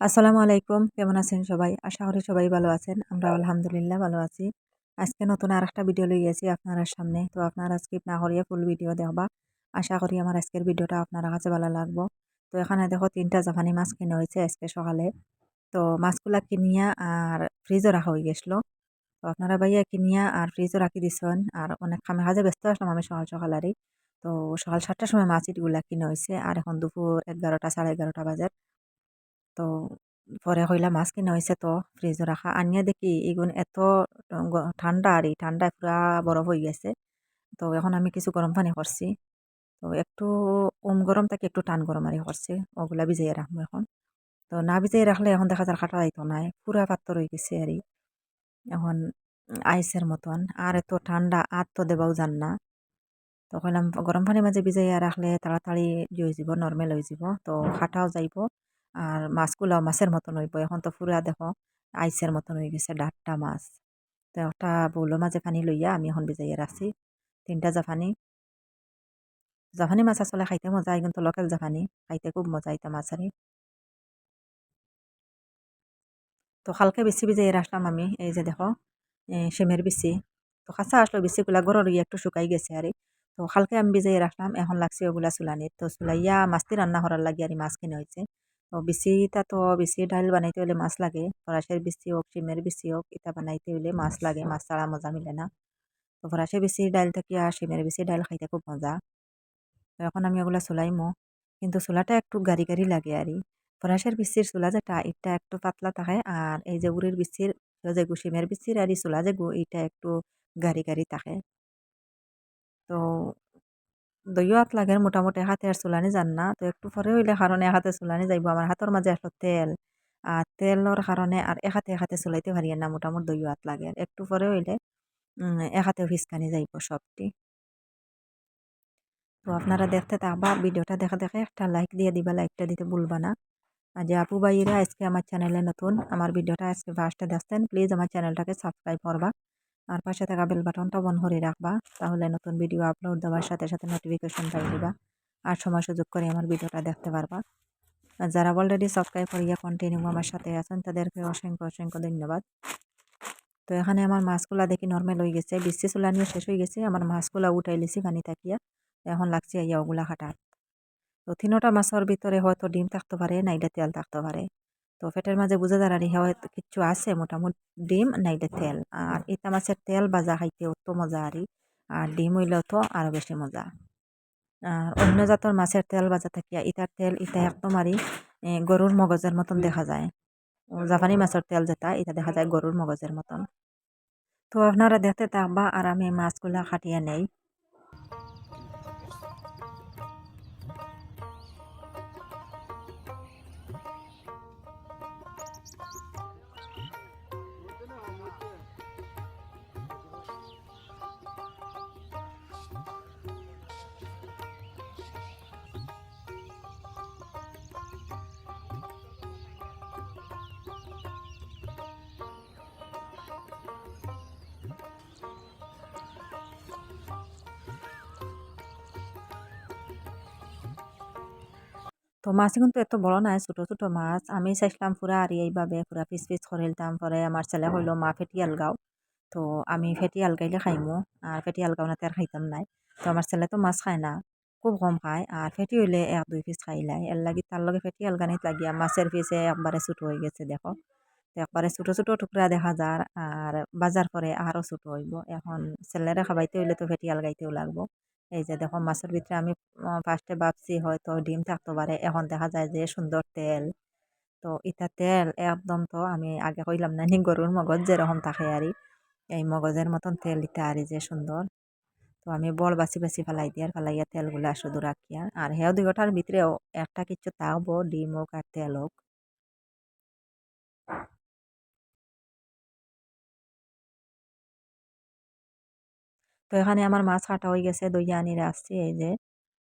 আসসালামু আলাইকুম। কেমন আছেন সবাই? আশা করি সবাই ভালো আছেন। আমরা আলহামদুলিল্লাহ ভালো আছি। আজকে নতুন আর একটা ভিডিও লই গেছি আপনার সামনে। তো আপনারা স্কিপ না করিয়ে ফুল ভিডিও দেখবা। আশা করি আমার আজকের ভিডিওটা আপনার কাছে ভালো লাগবো। তো এখানে দেখো তিনটা জাপানি মাছ কিনে হয়েছে আজকে সকালে। তো মাছগুলা কিনিয়া আর ফ্রিজও রাখা হয়ে গেছিল। তো আপনারা ভাইয়া কিনিয়া আর ফ্রিজও রাখি দিছেন। আর অনেক খামে কাজে ব্যস্ত আসলাম আমি সকাল সকাল আরই। তো সকাল সাতটার সময় মাছ ইটগুলা কিনে হয়েছে। আর এখন দুপুর এগারোটা, সাড়ে এগারোটা বাজে। তো পরে কইলা মাছ কিনা হয়েছে তো ফ্রিজে রাখা। আনিয়া দেখি এগুন এত ঠান্ডা আর এই ঠান্ডায় পুরা বরফ হয়ে গেছে। তো এখন আমি কিছু গরম পানি করছি। তো একটু উম গরম থেকে একটু টান গরম আর করছি, ওগুলা ভিজাইয়ে রাখব এখন। তো না ভিজাইয়ে রাখলে এখন দেখা যায় কাটা যাইতো নাই পুরা পাত্র হয়ে গেছে আর এখন আইসের মতন, আর এত ঠান্ডা, আর তো দেবাও যান না। তো কইলাম, গরম পানির মাঝে ভিজাইয়া রাখলে তাড়াতাড়ি হয়ে যাব নর্মেল হয়ে যাব তো খাটাও যাইব। আর মাছগুলাও মাছের মতন হইব। এখন তো পুরা দেখো আইসের মতন হয়ে গেছে ডাট্টা মাছ। তো একটা বউলো মাঝে পানি লইয়া আমি এখন ভিজাইয়া রাখছি। তিনটা জাফানি। জাফানি মাছ আসলে খাইতে মজা কিন্তু লোকাল জাফানি খাইতে খুব মজা আইতা মাছ আরি তো হালকা বেশি ভিজাইয়া রাখলাম আমি, এই যে দেখো সেমের বিচি। তো কাঁচা আসলো বিচিগুলা গরর গিয়ে একটু শুকাই গেছে আরে। তো হালকা আমি ভিজাইয়া রাখলাম, এখন লাগছে ওগুলা চুলানিত তো চুলাইয়া মাছটি রান্না করার লাগে আর মাছ কিনে হয়েছে বিচিটা তো বেশি ডাইল বানাইতে হলে মাছ লাগে। ফরাসের বিচি হোক সিমের বিচি হোক এটা বানাইতে হলে মাছ লাগে মাছ ছাড়া মজা মিলে না। তো ফরাসের বিচি ডাইল থাকি আর সিমের বিচি ডাইল খাইতে খুব মজা। তো এখন আমি ওগুলা চুলাইমো কিন্তু চুলাটা একটু গাড়ি গাড়ি লাগে আর ফরাসের বিচির চুলা যেটা এটা একটু পাতলা থাকে আর এই যে উড়ির বিচির যে গু সিমের বিচির আর এই চুলা যে গু এটা একটু গাড়ি গাড়ি থাকে। তো দইও হাত লাগে মোটামুটি হাতে আর চুলানি যান না তো একটু পরে হইলে কারণে হাতে চুলানি যাইব। আমার হাতের মাঝে আসলো তেল। আর তেলের কারণে আর এখাতে এখাতে চলাইতে পারি না মোটামুটি দইও হাত লাগে। একটু পরে হইলে এখাতে ফিসকানি যাইব সবটি তো আপনারা দেখতে থাকবা ভিডিওটা দেখা দেখে একটা লাইক দিয়ে দিবা লাইকটা দিতে ভুলবা না। আর যে আপু ভাইয়েরা আজকে আমার চ্যানেলে নতুন, আমার ভিডিওটা আজকে ফার্স্টে দেখছেন প্লিজ আমার চ্যানেলটাকে সাবস্ক্রাইব করবা। আর পাশে থাকা বেল বাটনটা বন করে রাখবা। তাহলে নতুন ভিডিও আপলোড দেওয়ার সাথে সাথে নোটিফিকেশন পাই দিবা। আর সময় সুযোগ করে আমার ভিডিওটা দেখতে পারবা। যারা অলরেডি সাবস্ক্রাইব করিয়া কন্টিনিউ আমার সাথে আছেন, তাদেরকে অসংখ্য অসংখ্য ধন্যবাদ। তো এখানে আমার মাছগুলা দেখি নর্মাল হয়ে গেছে। বিশ্বে চুলানিও শেষ হয়ে গেছে। আমার মাছগুলা উঠাই লিছি পানি থাকিয়া। এখন লাগছে ইয়া ওগুলা খাটার তো তিনোটা মাছের ভিতরে হয়তো ডিম থাকতে পারে, নাইলে তেল থাকতে পারে। তো পেটের মাঝে বুঝে দাঁড়ানি হয়তো কিচ্ছু আছে, মোটামুটি ডিম, নাইলে তেল। আর ইতা মাছের তেল ভাজা খাইতে অত মজা আরি আর ডিম হইলেও তো আরও বেশি মজা। আর অন্য জাতের মাছের তেল ভাজা থাকিয়া ইটার তেল, ইটা একদম আরি গরুর মগজের মতন দেখা যায়। জাপানি মাছের তেল যেটা এটা দেখা যায় গরুর মগজের মতন। তো আপনারা দেখতে থাকবা আর আমি মাছগুলা খাটিয়ে নেই। তো মাছ কিন্তু এত বড় নাই ছোট ছোট মাছ। আমি চাইছিলাম পুরা আর এইভাবে, পুরা পিস পিস করে দিতাম পরে আমার ছেলে হইল মা ফেটি আলগাও। তো আমি ফেটি আলগাইলে খাইমো, আর ফেটি আলগাও না আর খাইতাম নাই। তো আমার ছেলে তো মাছ খায় না, খুব কম খায়। আর ফেটি হইলে এক, দুই পিস খাইলাই এর লাগি তার লগে ফেটি আলগানিত লাগিয়া মাছের পিসে একবারে ছোট হয়ে গেছে, দেখো। একবারে ছোট ছোট টুকরা দেখা যার, আর বাজার পরে আরও ছোট হইব। এখন ছেলেরা খাবাইতে হইলে তো ফেটি আলগাইতেও লাগবো। এই যে দেখো মাছের ভিতরে আমি ফার্স্টে ভাবছি হয়তো ডিম থাকতে পারে। এখন দেখা যায় যে সুন্দর তেল। তো ইটা তেল একদম তো আমি আগে কইলাম না, নি গরুর মগজ যেরকম থাকে আর এই মগজের মতন তেল ইটা আর যে সুন্দর। তো আমি বল বাছি বাছি ফেলাই দিয়ে, আর ফেলাইয়া তেলগুলা শুধু রাখিয়া। আর হেও দুইটার ভিতরেও একটা কিছু তাও ডিম হোক আর তেল হোক। তো এখানে আমার মাছ কাটা হয়ে গেছে, দইয়া আনি আসছি এই যে।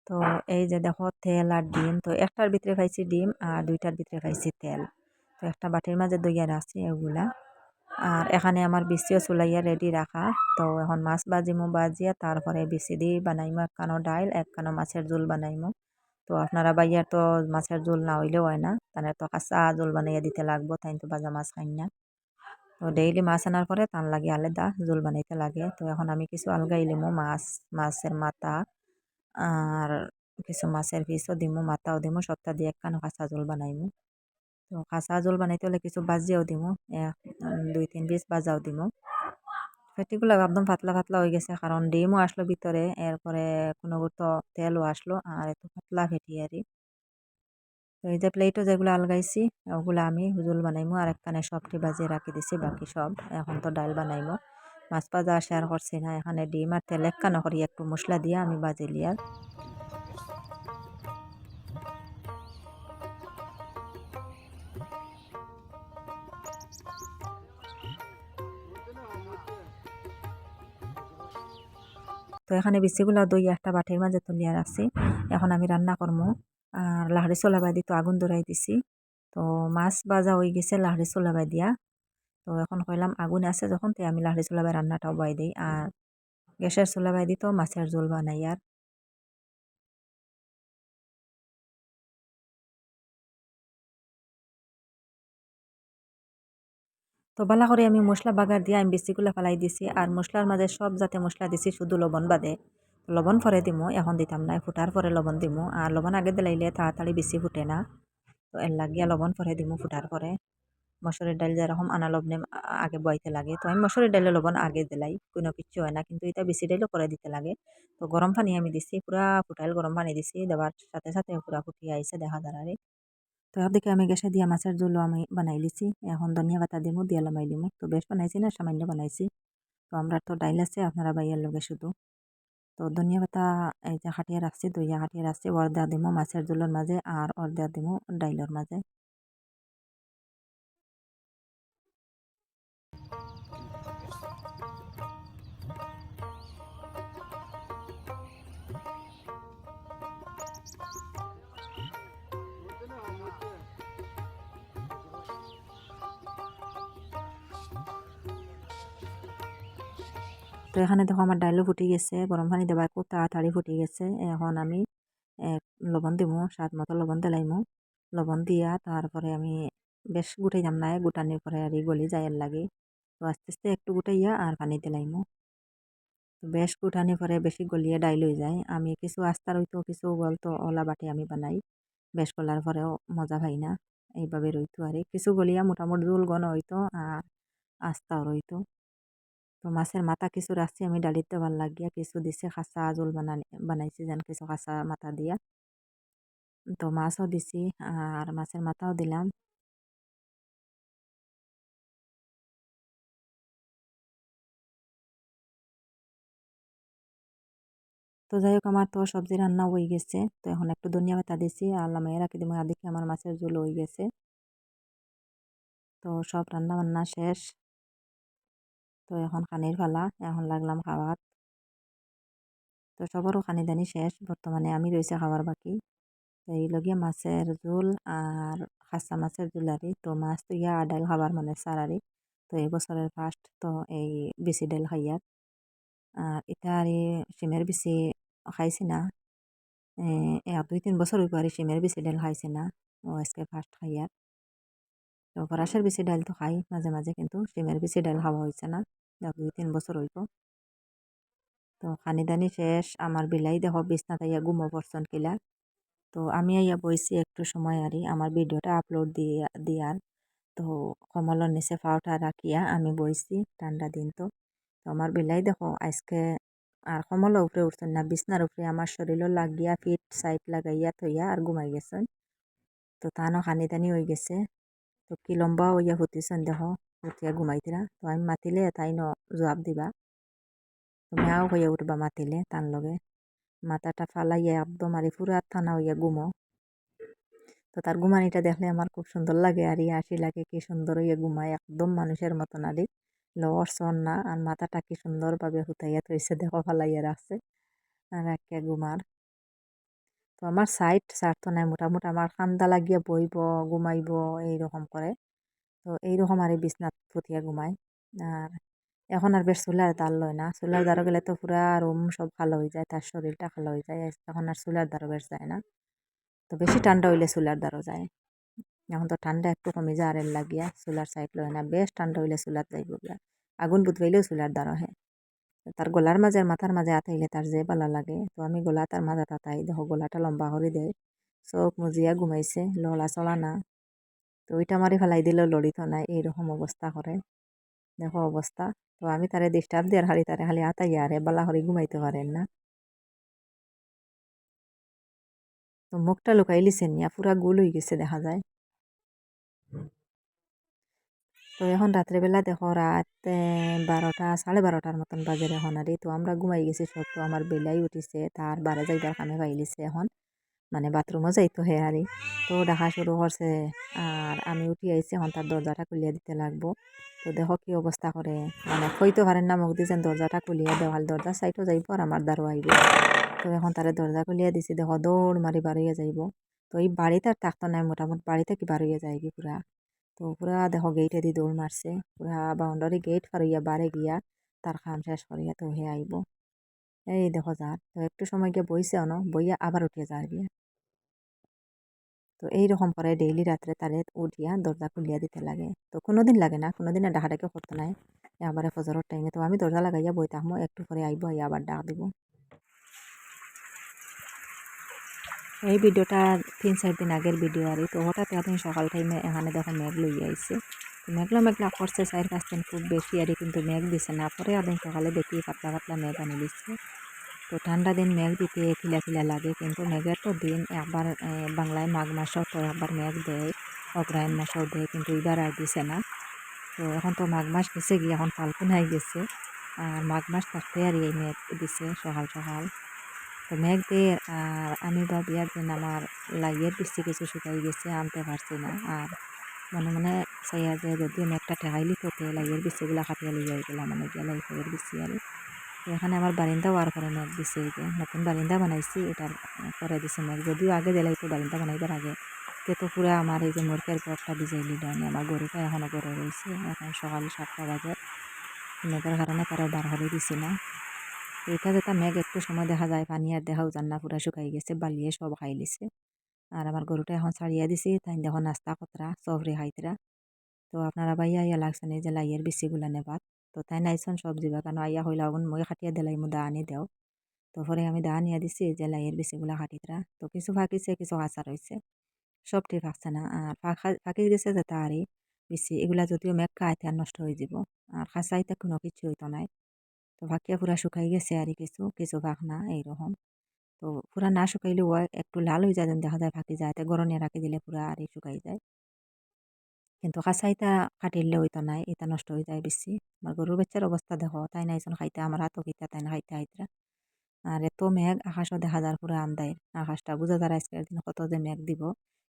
তো এই যে দেখো, তেল আর ডিম। তো একটার ভিতরে পাইছি ডিম আর দুইটার ভিতরে পাইছি তেল। তো একটা বাটির মাঝে দইয়া রাখছি এগুলা। আর এখানে আমার বিচিও চুলাইয়া রেডি রাখা। তো এখন মাছ বাজিমো বাজিয়া তারপরে বিচি দি বানাইমো। এক কানো ডাইল, এক কানো মাছের জোল বানাইমো। তো আপনারা বাইয়ার তো মাছের ঝোল না হইলেও হয় না। তাহলে তো কাঁচা জোল বানাইয়া দিতে লাগবো তাই তো বাজা মাছ খাই না। তো ডেইলি মাছ আনার পরে তান লাগে আলাদা ঝোল বানাইতে লাগে। তো এখন আমি কিছু আলগাই লিমো মাছ, মাছের মাথা আর কিছু মাছের পিসও দিমু, মাথাও দিমু, সপ্তাহ দিয়ে একখানো কাঁচা ঝোল বানাইমু। তো কাঁচা ঝোল বানাইতে হলে কিছু বাজিয়াও দিমু এক দুই তিন পিস বাজাও দিমু। ফেটিগুলো একদম পাতলা পাতলা হয়ে গেছে, কারণ ডিমও আসলো ভিতরে, এরপরে কোনো তো তেলও আসলো, আর এত পাতলা ফেটি আরই তো এই যে প্লেটও যেগুলো আলগাইছি, ওগুলো আমি ঝোল বানাইমু আর একখানে সবটি বাজিয়ে রাখি দিছি, বাকি সব এখন তো ডাল বানাইমু। মাছ পাজা শেয়ার করছি না, এখানে ডিম আর তেল একখানো করি, একটু মশলা দিয়ে আমি বাজি লিয়ার তো এখানে বিচিগুলা দই একটা বাটির মাঝে তুলিয়া রাখছি, এখন আমি রান্না করব আর লাহড়ি চোলাবাই দিয়ে তো আগুন ধরাই দিছি। তো মাছ ভাজা হয়ে গেছে লাহড়ি চোলাবাই দিয়া তো এখন কইলাম আগুন আছে যখন, তো আমি লাহড়ি চোলাবাই রান্নাটাও বাই দিই। আর গ্যাসের চোলাবাই দিই তো মাছের ঝোল বানাই আর। তো বালা করে আমি মশলা বাগার দিয়ে আমি বেশিগুলো ফেলাই দিছি। আর মশলার মাঝে সব যাতে মশলা দিছি শুধু লবণ বাদে। লবণ পরে দিমু, এখন দিতাম না ফুটার পরে লবণ দিমু আর লবণ আগে দিলাইলে তাড়াতাড়ি বেশি ফুটে না। তো এর লাগিয়া লবণ পরে দিমু ফুটার পরে মসুরের ডাল যেরকম আনা লবণে আগে বইতে লাগে। তো আমি মসুরের ডালে লবণ আগে দিলাই, কোনো কিছু হয় না, কিন্তু এটা বেশি ডাইলও করে দিতে লাগে। তো গরম পানি আমি দিছি পুরা ফুটাইল গরম পানি দিছি দেওয়ার সাথে সাথে পুরা ফুটিয়ে আইসে দেখা দাঁড়ারে তো একদিকে আমি গ্যাসে দিয়া মাছের জলও আমি বানাই লিছি এখন ধনিয়া পাতা দিমু, দিয়া লামাই দিমু। তো বেশ বানাইছি না, সামান্য বানাইছি। তো আমরা তো ডাইল আছে, আপনারা বাইয়ের লগে শুধু। তো ধনিয়া পাতা, এই যে হাটিয়ে রাখছি দইয়া হাটিয়ে রাখছি অর্ধা দিমু মাছের জলের মাঝে আর অর্ধা দিমু ডাইলের মাঝে। তো এখানে দেখো আমার ডাইলও ফুটে গেছে গরম পানি দেবার খুব তাড়াতাড়ি ফুটে গেছে। এখন আমি লবণ দিমু, স্বাদ মতো লবণ দিলাইমু লবণ দিয়া তারপরে আমি বেশ গুটাই যাম না গুটানির পরে আর গলি যায় লাগে। তো আস্তে আস্তে একটু গুটাইয়া আর পানি দিলাইমু বেশ গুটানি পরে বেশি গলিয়ে ডাইল হয়ে যায়। আমি কিছু আস্তার হইতো কিছু বলতো ওলা বাটি আমি বানাই। বেশ গলার পরেও মজা পাই না। এইভাবে রইতো আর কিছু গলিয়া মোটামুটি জোল গণ হইতো আর আস্তাও রইতো তো মাছের মাথা কিছু রাখছি, আমি ডালিতে ভালো লাগিয়া কিছু দিছে খাসা জোল বানানি, বানাইছি যেন কিছু খাসা মাথা দিয়া। তো মাছও দিছি, আর মাছের মাথাও দিলাম। তো যাই হোক, আমার তো সবজি রান্না হয়ে গেছে। তো এখন একটু ধনিয়া পাতা দিছি, আর লামাইয়া রাখি দিব আর দেখি আমার মাছের ঝোল হয়ে গেছে। তো সব রান্না বান্না শেষ। তো এখন খানির ফালা এখন লাগলাম খাওয়ার। তো সবারও খানি দানি শেষ, বর্তমানে আমি রয়েছে খাওয়ার বাকি। তো এই লগিয়া মাছের ঝোল আর খাসা মাছের ঝোলারি তো মাছ তো ইয়া ডাল খাবার মানে সারারি তো এই বছরের ফার্স্ট তো এই বেশি ডাল খাইয়ার। আর এটা আর সিমের বেশি খাইছি না। এক দুই তিন বছর হইব আর সিমের বেশি ডাল খাইছি না। ও আজকে ফার্স্ট খাইয়ার। তো ফরাসের বেশি ডাল তো খাই মাঝে মাঝে কিন্তু সিমের বেশি ডাল খাওয়া হয়েছে না দুই তিন বছর হইব তো খানি দানি শেষ, আমার বিলাই দেখো বিছনা তাইয়া গুমো পড়ছন কিলা। তো আমি আইয়া বইছি একটু সময় আরই আমার ভিডিওটা আপলোড দিয়ে, দিয়ার। তো কমলের নিচে ফাওটা রাখিয়া আমি বইছি, ঠান্ডা দিন তো। তো আমার বিলাই দেখো আজকে আর কমলের উপরে উঠছেন না, বিছনার উপরে আমার শরীরও লাগিয়া, ফিট সাইড লাগাইয়া থইয়া আর ঘুমাই গেছেন। তো তানো খানি টানি হয়ে গেছে। তো কি লম্বা হইয়া ফুটিছেন দেখো উঠিয়া ঘুমাইতিরা তো আমি মাতিলে তাই ন জবাব দিবা তুমি আও হইয়া উঠবা মাতিলে তার লগে মাথাটা ফালাইয়া একদম আর পুরা থানা হইয়া ঘুমো তো তার ঘুমানিটা দেখলে আমার খুব সুন্দর লাগে আর হাসি লাগে কি সুন্দর হইয়া ঘুমায় একদম মানুষের মতন আরি লড়ছন না আর মাথাটা কি সুন্দরভাবে হুতাইয়া থইছে দেখো ফালাইয়া রাখছে আর একে ঘুমার তো আমার সাইড তো নাই মোটামুটি। আমার খান্দা লাগিয়া বইব, ঘুমাইব, এইরকম করে। তো এইরকম আর এই বিছনাত ফুটিয়া ঘুমায় আর এখন আর বেশ চুলার দার লয় না। চুলার দ্বারও গেলে তো পুরা রুম সব ভালো হয়ে যায়, তার শরীরটা ভালো হয়ে যায়। এখন আর চুলার দ্বারও বেশ যায় না। তো বেশি ঠান্ডা হইলে চুলার দ্বারও যায়। এখন তো ঠান্ডা একটু কমে যায়, আর লাগিয়া চুলার সাইড লয় না। বেশ ঠান্ডা হইলে চুলার যাইব গিয়া। আগুন বুধবাইলেও চুলার দ্বারা হে তার গলার মাঝে আর মাথার মাঝে আতাইলে তার যে ভালো লাগে। তো আমি গলা তার মাঝে তাতাই দেখো গলাটা লম্বা করে দেয় চোখ মুজিয়া ঘুমাইছে লড়া চলা না। তো ওইটা মারি ফেলাই দিলেও লড়িত নাই, এইরকম অবস্থা করে। দেখো অবস্থা। তো আমি তারে ডিস্টার্ব দিয়ে খালি তারে খালি আতাইয়া আরে বালা হরি ঘুমাইতে পারেন না। তো মুখটা লুকাই নিয়া পুরা গোল হয়ে গেছে দেখা যায়। তো এখন রাত্রেবেলা দেখো রাত বারোটা, সাড়ে বারোটার মতন বাজে এখন আর তো আমরা ঘুমাই গেছি সব। তো আমার বেলাই উঠিছে, তার বারে যাইবার কামে পাইলিছে এখন। মানে বাথরুমও যাইতো হে আরি তো দেখা শুরু করছে, আর আমি উঠি আইছি এখন তার দরজাটা খুলিয়ে দিতে লাগবো। তো দেখো কি অবস্থা করে। মানে কইতে পারেন না মুখ দিয়েছেন দরজাটা খুলিয়ে দেওয়াল দরজা সাইডও যাইব আর আমার দ্বারও আইব। তো এখন তারে দরজা খুলিয়ে দিছি, দেখো দৌড় মারি বাড়িয়ে যাইব। তো এই বাড়িতে আর থাকতো নাই মোটামুটি, বাড়িতে কি বাড়িয়ে যায় কি পুরা? তো পুরা দেখো গেটে দি দৌড় মারছে, পুরা বাউন্ডারি গেট ফারিয়া বাড়ে গিয়া তার কাম শেষ করিয়া তো হে আইব। এই দেখো যার, তো একটু সময় গিয়ে বইছে অন, বইয়া আবার উঠিয়ে যার গিয়া। তো এইরকম করে ডেইলি রাত্রে তারে উঠিয়া দরজা খুলিয়া দিতে লাগে। তো কোনোদিন লাগে না, কোনোদিন ডাকাডাকি করতে নাই। আবার ফজরের টাইমে তো আমি দরজা লাগাইয়া বই থাকব একটু পরে আইব আবার ডাক দিব। এই ভিডিওটা তিন চার দিন আগের ভিডিও আর তো হঠাৎ এখন সকাল টাইমে এখানে দেখো মেঘ লই আইছে। মেঘলা মেঘলা করছে চার পাঁচ দিন খুব বেশি আর কিন্তু মেঘ দিছে না। পরে আদিন সকালে দেখি পাতলা পাতলা মেঘ আনি দিচ্ছে তো ঠান্ডা দিন মেঘ দিতে খিলা খিলা লাগে, কিন্তু মেঘের তো দিন একবার বাংলায় মাঘ মাসও তো একবার মেঘ দেয় অগ্রায়ণ মাসও দেয়, কিন্তু এবার আর দিছে না। তো এখন তো মাঘ মাস গেছে গিয়ে, এখন ফাল্গুন হয়ে গেছে। আর মাঘ মাস থাকতে আর এই মেঘ দিছে সকাল সকাল। তো মেঘ দিয়ে আর আমি ভাবি একদিন আমার লাইয়ের বৃষ্টি কিছু শুকাই গেছে, আনতে পারছি না। আর মনে মনে চাইয়া যে যদি মেঘটা ঠেকাইলি তো লাইয়ের বৃষ্টিগুলো কাটিয়ে লইয়া গেলাম মানে গিয়া লাইয়ের বৃষ্টি আর। এখানে আমার বারিন্দা হওয়ার পরে মেঘ দিছে এই যে, নতুন বারিন্দা বানাইছি, এটার পরে দিছে মেঘ যদিও আগে দিলাই তো বারিন্দা বানাইবার আগে, তে তো পুরো আমার এই যে মুরগের ঘরটা ভিজাইলি ডানি আমার গরুটা এখনও গরু রয়েছে এখন সকাল সাতটা বাজে। মেঘের কারণে তারা বার করে দিছি না। এটা যেটা মেঘ একটু সময় দেখা যায়। পানি আর দেখাও যান না পুরা শুকাই গেছে, বালিয়ে সব খাই লিছে। আর আমার গরুটা এখন ছাড়িয়া দিছি, তাই দেখো নাস্তা কতরা, সবরে খাইতরা। তো আপনারা বাইয়া ইয়া লাগছেন এই যে লাইয়ের বেশিগুলা নেবাত। তো তাই নাইছন সবজি বাগান, আইয়া হইলা আগুন মই খাটিয়া দিলাই মো দা আনি দেও। তো পরে আমি দা আনিয়া দিছি যে লাইয়ের বেশিগুলা খাটিতরা। তো কিছু ফাঁকিছে, কিছু হয়েছে সব ঠিক আছে না। আর ফাঁকি গেছে যে তারই বেশি। এগুলা যদিও মেঘ খাইতে আর নষ্ট হয়ে যাব। আর খাঁচাইতে কোনো কিছু হইতো নাই। তো ভাকিয়া পুরা শুকাই গেছে আর কিছু কিছু ভাগ না এইরকম। তো পুরা না শুকাইলেও একটু লাল হয়ে যায় দেখা যায় ফাঁকি যায়। গরমে রাখি দিলে পুরা আর শুকাই যায়। কিন্তু কাঁচাইটা কাটিলে হইতো নাই এটা নষ্ট হয়ে যায় বেশি। আমার গরুর বাচ্চার অবস্থা দেখো, তাই নাইজন খাইতে, আমার হাতও খিতা তাই না খাইতে, হাইতরা। আর এত মেঘ, আকাশও দেখা যার পুরো আন্দায়। আকাশটা বুঝা যার আজকের দিন কত যে মেঘ দিব।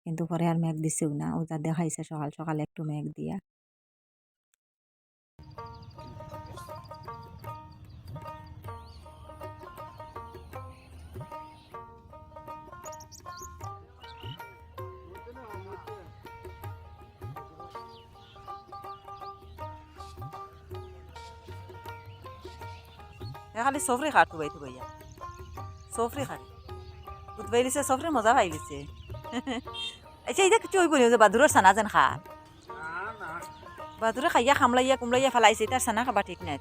কিন্তু পরে আর মেঘ দিছেও না, ও যা দেখাইছে সকাল সকাল একটু মেঘ দিয়া। খালি সফরি খাট বাইতে বইয়া সফরি খাট উঠবাই দিছে সফরি মজা পাই দিছে আচ্ছা এটা কিছু হইব যে বাদুরের সানা যেন খা বাদুরে খাইয়া খামলাইয়া কুমলাইয়া ফেলাইছে তার সানা খাবা ঠিক নাই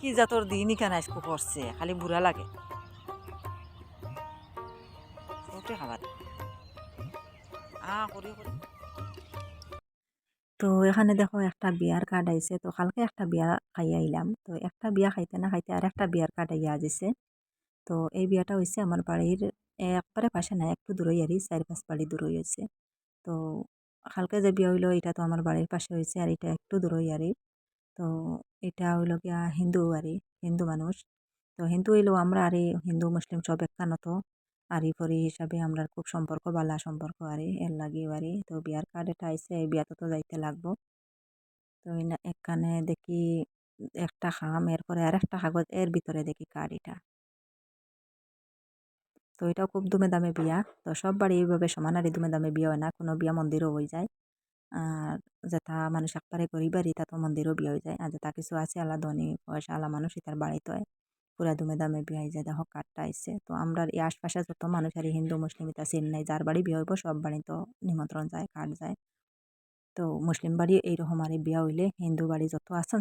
কি জাতর দিনই কেন আজকে পড়ছে খালি বুড়া লাগে খাবার তো এখানে দেখো একটা বিয়ার কার্ড আইছে। তো কালকে একটা বিয়া খাই আইলাম। তো একটা বিয়া খাইতে না খাইতে আর একটা বিয়ার কার্ড আইয়া আজিছে তো এই বিয়াটা হয়েছে আমার বাড়ির একবারে পাশে না, একটু দূরই আরই চার পাঁচ বাড়ি দূরই হয়েছে তো কালকে যে বিয়া হইল, এটা তো আমার বাড়ির পাশে হয়েছে আর এটা একটু দূরই আরই তো এটা হইল গিয়া হিন্দু আরই হিন্দু মানুষ। তো হিন্দু হইলেও আমরা আরে হিন্দু, মুসলিম সব একখানত আরি পরি হিসাবে আমরা খুব সম্পর্ক বালা সম্পর্ক আরে, এর লাগি আরে। তো বিয়ার কার্ড এটা আইসে বিয়াতে তো যাইতে লাগবো। তো এখানে দেখি একটা খাম, এরপরে আর একটা কাগজ এর ভিতরে দেখি কার্ড এটা। তো এটাও খুব দুমে দামে বিয়া। তো সব বাড়ি এইভাবে সমান আর দুমে দামে বিয়া হয় না, কোনো বিয়া মন্দিরও হয়ে যায়। আর যেটা মানুষ একবারে গরিব বাড়ি তা তো মন্দিরও বিয়ে হয়ে যায়। আর যেটা কিছু আছে আলা ধনী পয়সা আলা মানুষ তার বাড়িতে হয়। পুরা দুমে দামে বিয়ে যায়। দেখো কাঠটা আইসে তো আমরা এই আশপাশে যত মানুষ আর হিন্দু মুসলিম এটা চিন নাই, যার বাড়ি বিয়ে হইব সব বাড়ি তো নিমন্ত্রণ যায়, কাঠ যায়। তো মুসলিম বাড়ি এইরকম আর বিয়া হইলে হিন্দু বাড়ি যত আছেন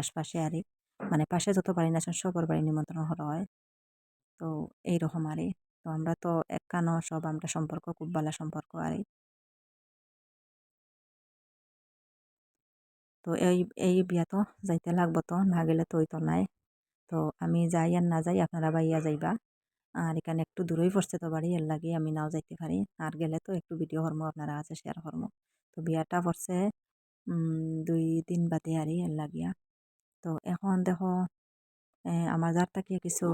আশপাশে আর মানে পাশে যত বাড়ি আছেন সবার বাড়ি নিমন্ত্রণ করা হয়। তো এইরকম আর। তো আমরা তো একখানো সব আমরা সম্পর্ক খুব ভালো সম্পর্ক আর। তো এই এই বিয়াতো যাইতে লাগবো তো, না গেলে তো ওই তো নাই। তো আমি যাই আর না যাই আপনারা বাইয়া যাইবা। আর এখানে একটু দূরেই পড়ছে তো বাড়ি, এর লাগে আমি নাও যাইতে পারি। আর গেলে তো একটু ভিডিও করব আপনারা আছে শেয়ার করব তো বিয়াটা পড়ছে দুই দিন বাদে আরই, এর লাগিয়া। তো এখন দেখো আমার যার তাকিয়ে কিছু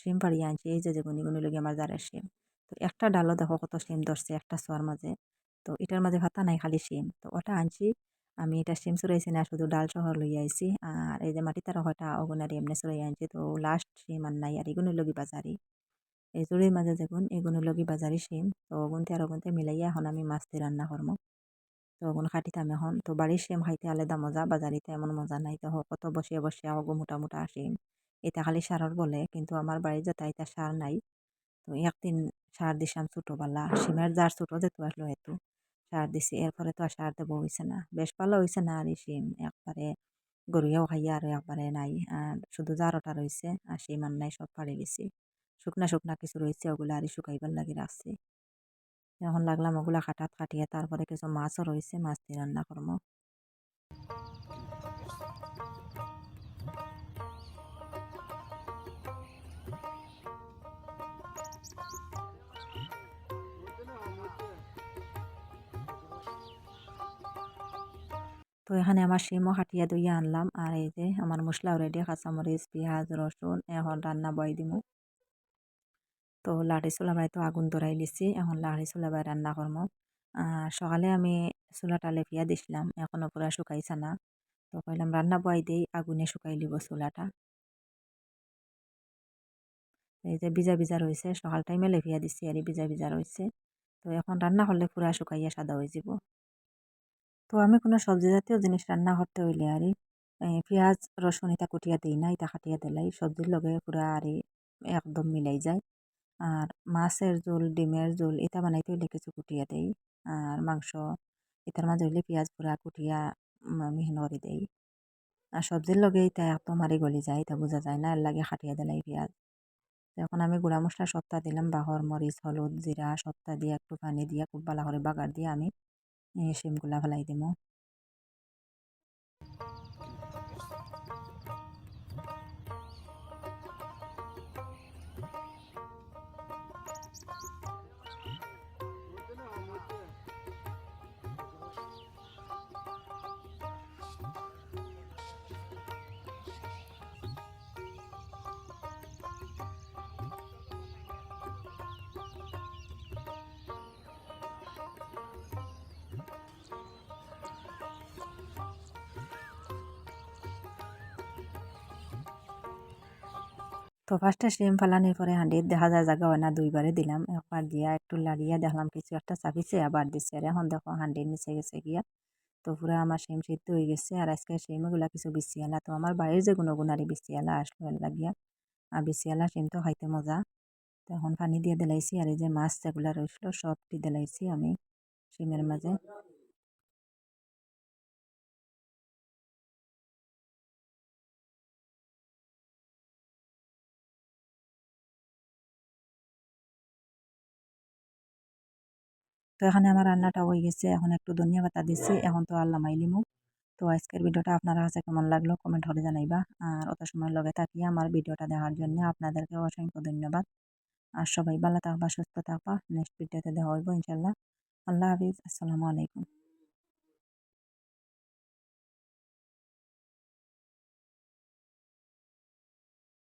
শিম পাড়িয়ে আনছি, এই যে যে গুনি গুনি লগে আমার জারের শিম তো একটা ডালও দেখো কত শিম ধরছে, একটা সোয়ার মাঝে। তো এটার মাঝে ভাতা নাই, খালি শিম তো ওটা আনছি আমি এটা শিম চুরাইছি না, শুধু ডাল সহ লই আইছি। আর এই যে মাটি তার হয়টা অগুনারি এমনি চুরাই আনছি, তো লাস্ট শিম আর নাই, আর এগুলো লগি বাজারি। এই জুড়ির মাঝে দেখুন এগুলো লগি বাজারি শিম তো অগুনতে আর অগুনতে মিলাইয়া এখন আমি মাছ দিয়ে রান্না করব। তো ওগুন খাটিতাম এখন। তো বাড়ির শিম খাইতে আলাদা মজা, বাজারিতে এমন মজা নাই। তো কত বসিয়ে বসিয়ে আমাকে মোটা মোটা শিম এটা খালি সারর বলে, কিন্তু আমার বাড়ির যাতে এটা সার নাই। তো একদিন সার দিছিলাম ছোটোবেলা। শিমের যার ছোটো যেহেতু আসলো এত। সার দিছে। এরপরে তো আর সার দেবো হয়েছে না। বেশ ভালো হয়েছে না আর সিম একবারে গরুয়াও খাইয়া আর একবারে নাই। আর শুধু জারোটা রয়েছে আর সিম আর নাই, সব পাড়ে গেছি শুকনা শুকনা কিছু রয়েছে ওগুলো আর শুকাইবার লাগে রাখছি। এখন লাগলাম ওগুলা খাটাত কাটিয়ে তারপরে কিছু মাছও রয়েছে মাছ দিয়ে রান্না করব তো এখানে আমার শিমও হাটিয়া দইয়া আনলাম। আর এই যে আমার মশলাও রেডি কাঁচামরিচ পেঁয়াজ, রসুন এখন রান্না বয় দিব তো লাড়ি চুলাবাই তো আগুন ধরাই লিছি, এখন লাড়ি চুলাবাই রান্না করব সকালে আমি চুলাটা লেপিয়া দিছিলাম, এখনও পুরা শুকাইছে না। তো কইলাম রান্না বয় দিই, আগুনে শুকাই লিব চুলাটা। এই যে ভিজা ভিজা রয়েছে সকাল টাইমে লেপিয়া দিছি আর ভিজা ভিজা রয়েছে তো এখন রান্না করলে পুরা শুকাইয়া সাদা হয়ে যাব। তো আমি কোনো সবজি জাতীয় জিনিস রান্না করতে হইলে আর পেঁয়াজ, রসুন এটা কুটিয়া দিই না, এটা খাটিয়া দিলাই। সবজির লগে পুরা আর একদম মিলাই যায়। আর মাছের ঝোল, ডিমের ঝোল এটা বানাইতে হইলে কিছু কুটিয়া দেই। আর মাংস এটার মাঝে হইলে পেঁয়াজ পুরা কুটিয়া মিহিন করে দেই। আর সবজির লগে এটা একদম মারি গলি যায়, এটা বোঝা যায় না, এর লাগে খাটিয়া দিলাই পেঁয়াজ। এখন আমি গুঁড়া মশলা সপ্তাহ দিলাম, বাহর, মরিচ, হলুদ, জিরা সপ্তাহ দিয়ে একটু পানি দিয়ে খুব ভালো করে বাগার দিয়ে আমি শিমগুলা ফেলাই দিব তো ফার্স্টে শিম ফালানির পরে হাঁড়ির দেখা যায় জায়গা হয় না, দুইবারে দিলাম। একবার দিয়া একটু লাড়িয়া দেখলাম, কিছু একটা চাপিছে, আবার দিছে। আর এখন দেখো হাঁড়ির নিচে গেছে গিয়া, তো পুরো আমার শিম সিদ্ধ হয়ে গেছে। আর আজকে শিমগুলা কিছু বিছিয়ালা, তো আমার বাড়ির যে গুণগুণারি বিছিয়ালা আসলো লাগিয়া আর বিছিয়ালা শিম তো খাইতে মজা। তো এখন পানি দিয়ে দিলাইছি, আর এই যে মাছ যেগুলা রয়েছিল সব দিয়ে দিলাইছি আমি সিমের মাঝে। তো এখানে আমার রান্নাটা হয়ে গেছে। এখন একটু ধনিয়া পাতা দিচ্ছি এখন তো আল্লাহ মাইলিমু তো আজকের ভিডিওটা আপনারা কাছে কেমন লাগল কমেন্ট করে জানাইবা। আর অত সময় লগে থাকিয়ে আমার ভিডিওটা দেখার জন্য আপনাদেরকে অসংখ্য ধন্যবাদ। আর সবাই ভালো থাকবা, সুস্থ থাকবা। নেক্সট ভিডিওতে দেওয়া হইব ইনশাল্লাহ আল্লাহ হাফিজ। আসসালামু আলাইকুম।